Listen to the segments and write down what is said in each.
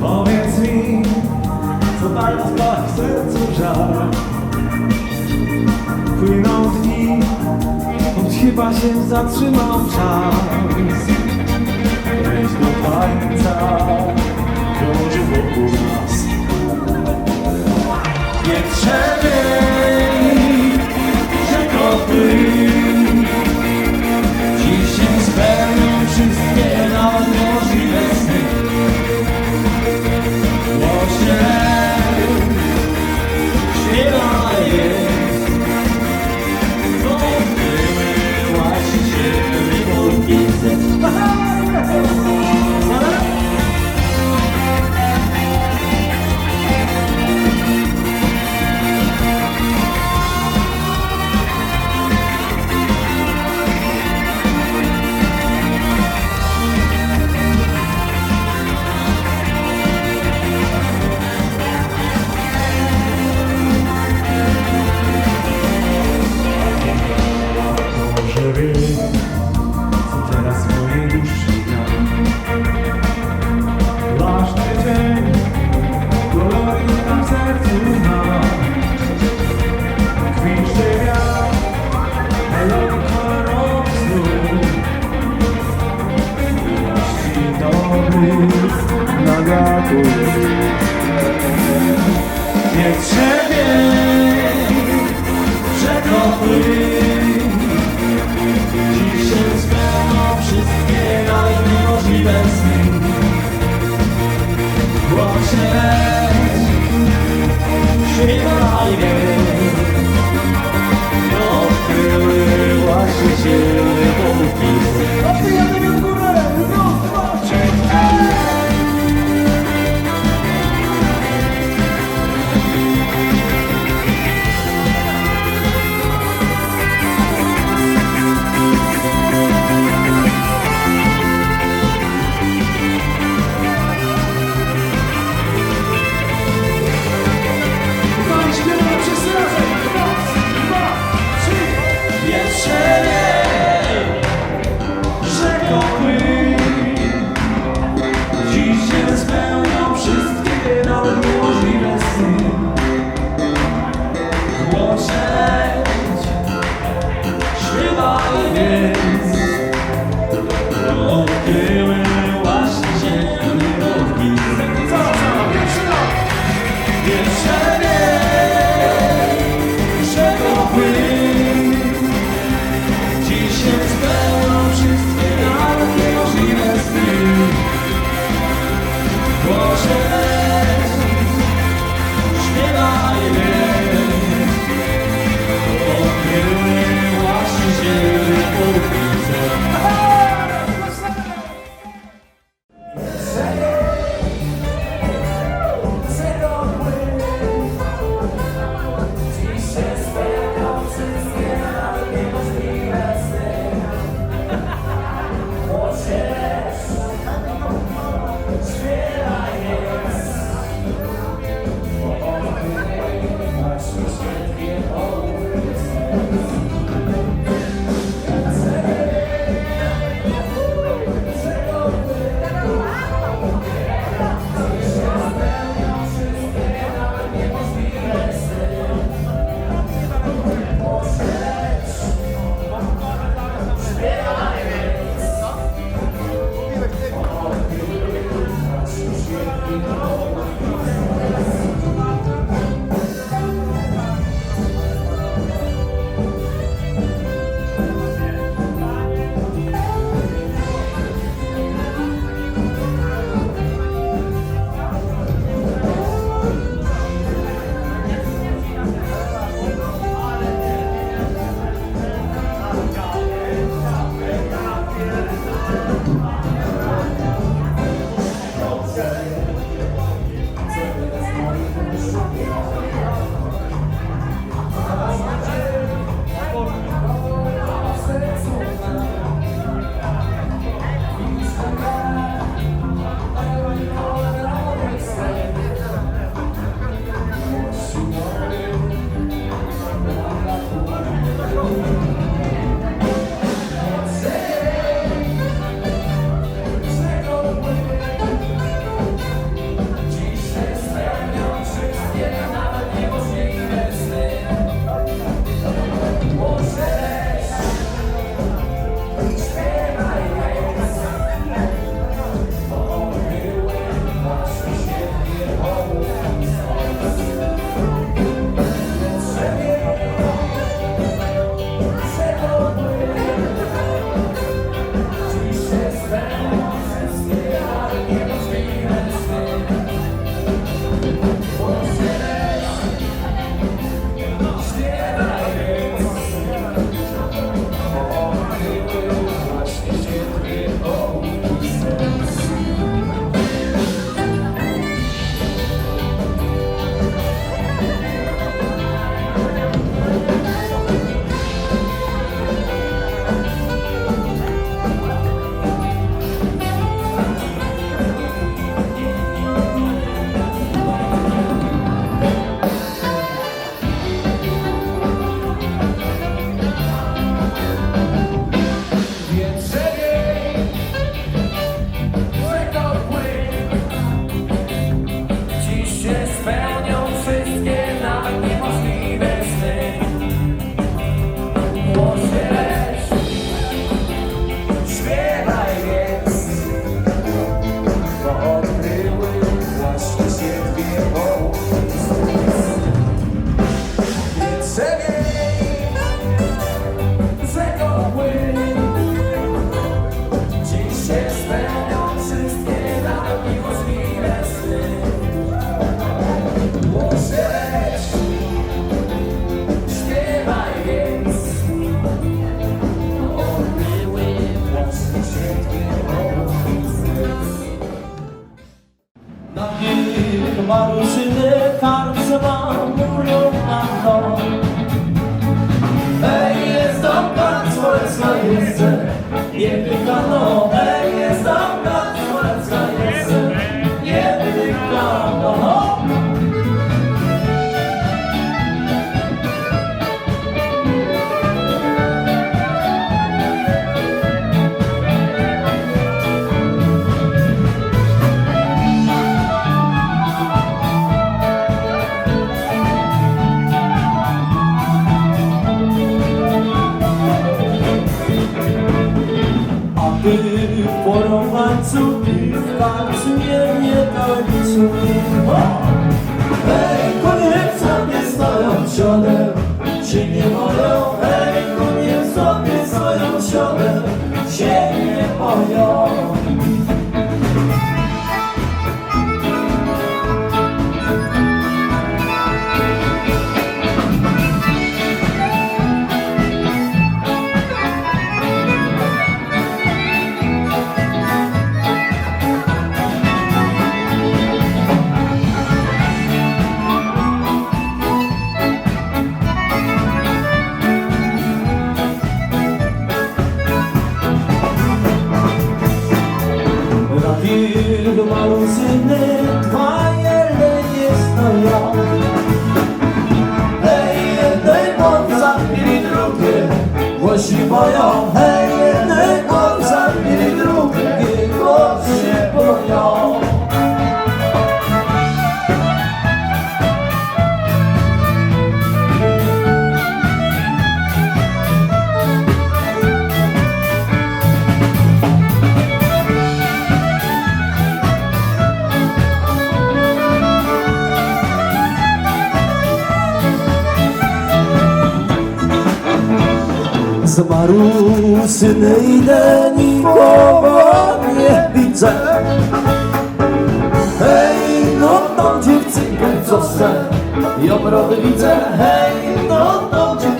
Powiedz mi, co tak spać w sercu żal. Płyną dni, choć chyba się zatrzymał czas. Weź do tańca, krąży wokół nas. Nie przebieg, że kopy. Ooh. Jest Nie łańcuch i w końcu mnie nie kończy Hej, konie sobie stoją siodem się nie boją Hej, konie sobie stoją siodem się nie boją głosi boją Hej, Zmarł syny idę, nikogo nie widzę. Hej, no tą dziewczynkę, co se ją widzę. Hej, no tą dziewczynkę,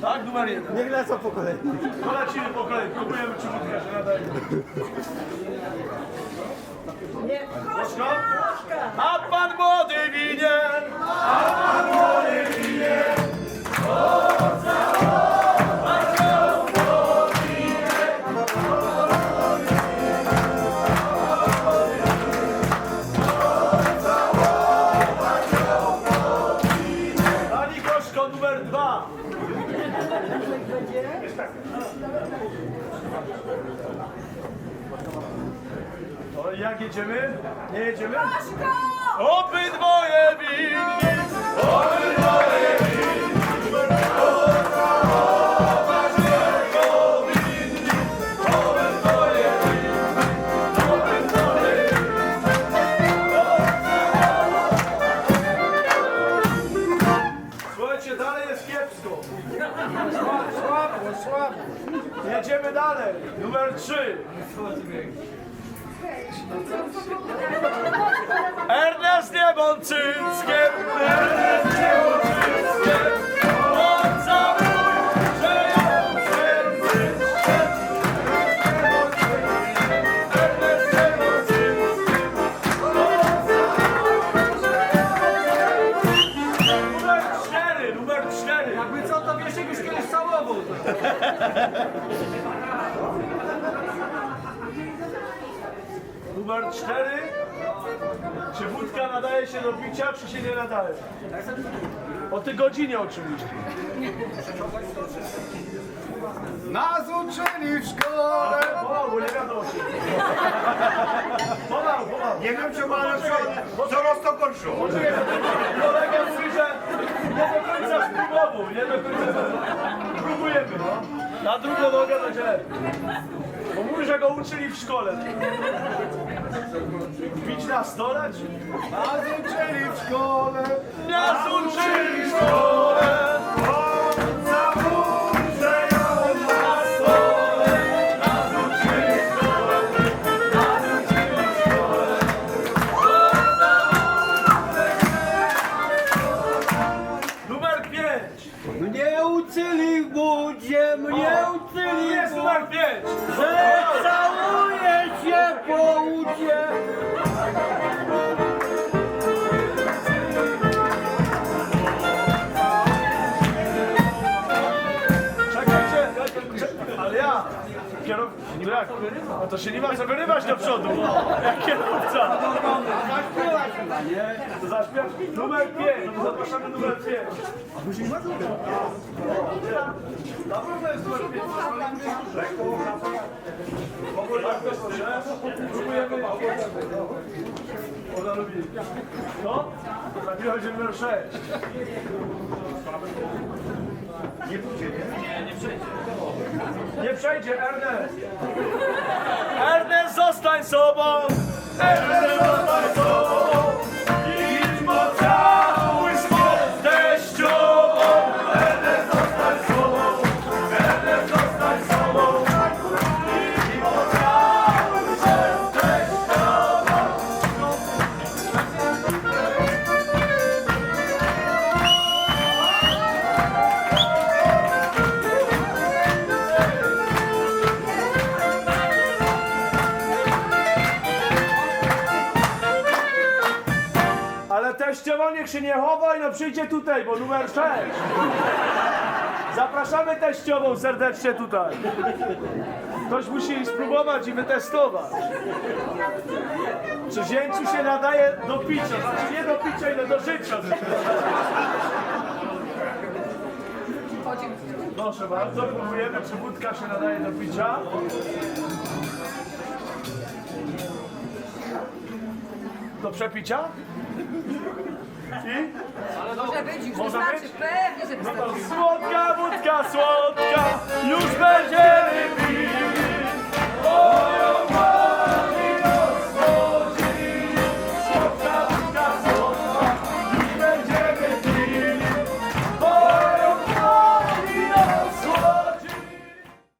Tak, numer jeden. Niech lecą po kolei. To lecimy po kolei. Próbujemy, czy wódka się nadaje. Troszkę? A pan młody winien! Pani To jak jedziemy? Nie jedziemy? Obydwoje winni! Obydwoje winni! Słuchajcie, dalej jest kiepsko. Słabo. Jedziemy dalej. Numer 3. Ernest Niemączyńskie. Ernest Niemączyńskie. To wiesz, już kiedyś całował. Numer 4. Czy wódka nadaje się do picia, czy się nie nadaje? O tej godzinie oczywiście. Nas uczyli w szkole. Bo nie wiadomo się. Nie wiem, czy ma na przykład coraz to gorszą. Poczekaj, kolega mówi, że nie do końca spróbował, nie do końca próbujemy, no. Na drugą nogę będzie lepiej. Bo mówi, że go uczyli w szkole. Pić na stole? Nas uczyli w szkole. Nas uczyli w szkole! To się nie ma co wyrywać do przodu, jak kierowca. Zaśpiewać chyba, numer 5, to zapraszamy numer 5. Na pewno jest numer 5. Bardzo proszę, próbujemy. Ona lubi. Za chwilę będzie numer 6. Nie przejdzie, Ernest! Ernest, zostań sobą! Ernest, teściowo niech się nie chowa i no przyjdzie tutaj, bo numer 6. Zapraszamy teściową serdecznie tutaj. Ktoś musi spróbować i wytestować. Czy zięciu się nadaje do picia? Znaczy nie do picia, ile do życia. Proszę bardzo, próbujemy, czy wódka się nadaje do picia. Do przepicia? I? Może być, już wystarczy, pewnie, że No wystarczy. słodka wódka, słodka, już będzie